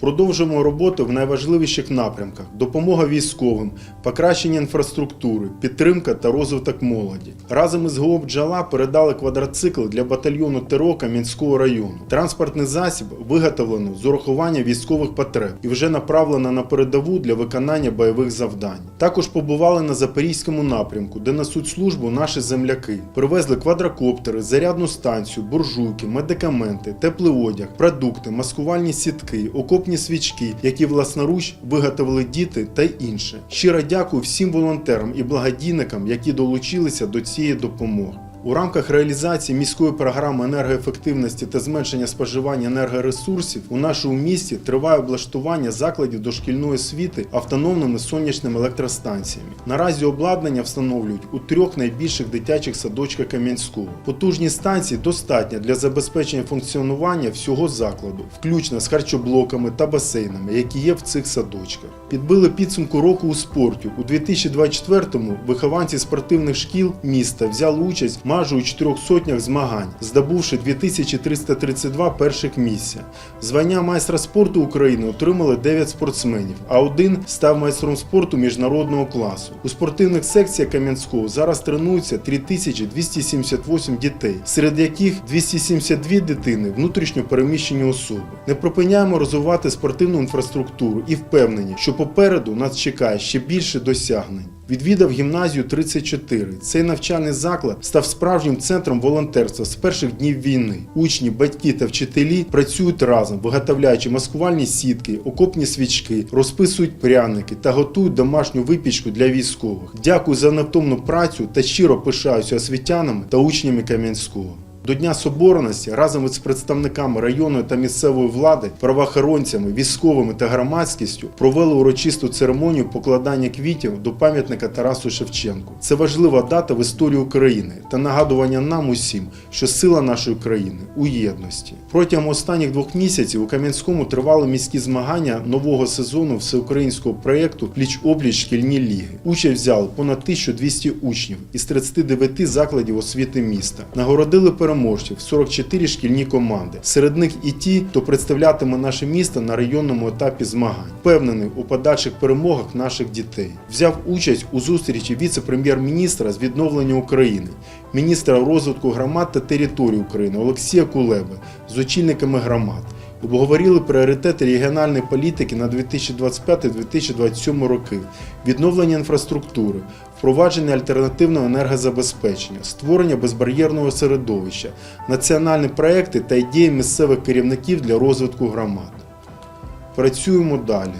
Продовжуємо роботу в найважливіших напрямках: допомога військовим, покращення інфраструктури, підтримка та розвиток молоді. Разом із ГО «Бджола» передали квадроцикл для батальйону ТРО Кам'янського району. Транспортний засіб виготовлено з урахуванням військових потреб і вже направлено на передову для виконання бойових завдань. Також побували на Запорізькому напрямку, де несуть службу наші земляки. Привезли квадрокоптери, зарядну станцію, буржуйки, медикаменти, теплий одяг, продукти, маскувальні сітки, окопні свічки, які власноруч виготовили діти та інше. Щиро дякую всім волонтерам і благодійникам, які долучилися до цієї допомоги. У рамках реалізації міської програми енергоефективності та зменшення споживання енергоресурсів у нашому місті триває облаштування закладів дошкільної освіти автономними сонячними електростанціями. Наразі обладнання встановлюють у трьох найбільших дитячих садочках Кам'янського. Потужні станції достатньо для забезпечення функціонування всього закладу, включно з харчоблоками та басейнами, які є в цих садочках. Підбили підсумку року у спорті. У 2024-му вихованці спортивних шкіл міста взяли участь майже у чотирьох сотнях змагань, здобувши 2332 перших місця. Звання майстра спорту України отримали 9 спортсменів, а один став майстром спорту міжнародного класу. У спортивних секціях Кам'янського зараз тренуються 3278 дітей, серед яких 272 дитини внутрішньо переміщені особи. Не припиняємо розвивати спортивну інфраструктуру і впевнені, що попереду нас чекає ще більше досягнень. Відвідав гімназію 34. Цей навчальний заклад став справжнім центром волонтерства з перших днів війни. Учні, батьки та вчителі працюють разом, виготовляючи маскувальні сітки, окопні свічки, розписують пряники та готують домашню випічку для військових. Дякую за невтомну працю та щиро пишаюся освітянами та учнями Кам'янського. До Дня Соборності разом із представниками районної та місцевої влади, правоохоронцями, військовими та громадськістю провели урочисту церемонію покладання квітів до пам'ятника Тарасу Шевченку. Це важлива дата в історії України та нагадування нам усім, що сила нашої країни у єдності. Протягом останніх двох місяців у Кам'янському тривали міські змагання нового сезону всеукраїнського проєкту Пліч-опліч шкільні ліги. Участь взяли понад 1200 учнів із 39 закладів освіти міста. Нагородили переможців 44 шкільні команди. Серед них і ті, хто представлятиме наше місто на районному етапі змагань. Впевнений у подальших перемогах наших дітей. Взяв участь у зустрічі віце-прем'єр-міністра з відновлення України, міністра розвитку громад та територій України Олексія Кулеби з очільниками громад. Обговорили пріоритети регіональної політики на 2025-2027 роки, відновлення інфраструктури, впровадження альтернативного енергозабезпечення, створення безбар'єрного середовища, національні проекти та ідеї місцевих керівників для розвитку громад. Працюємо далі.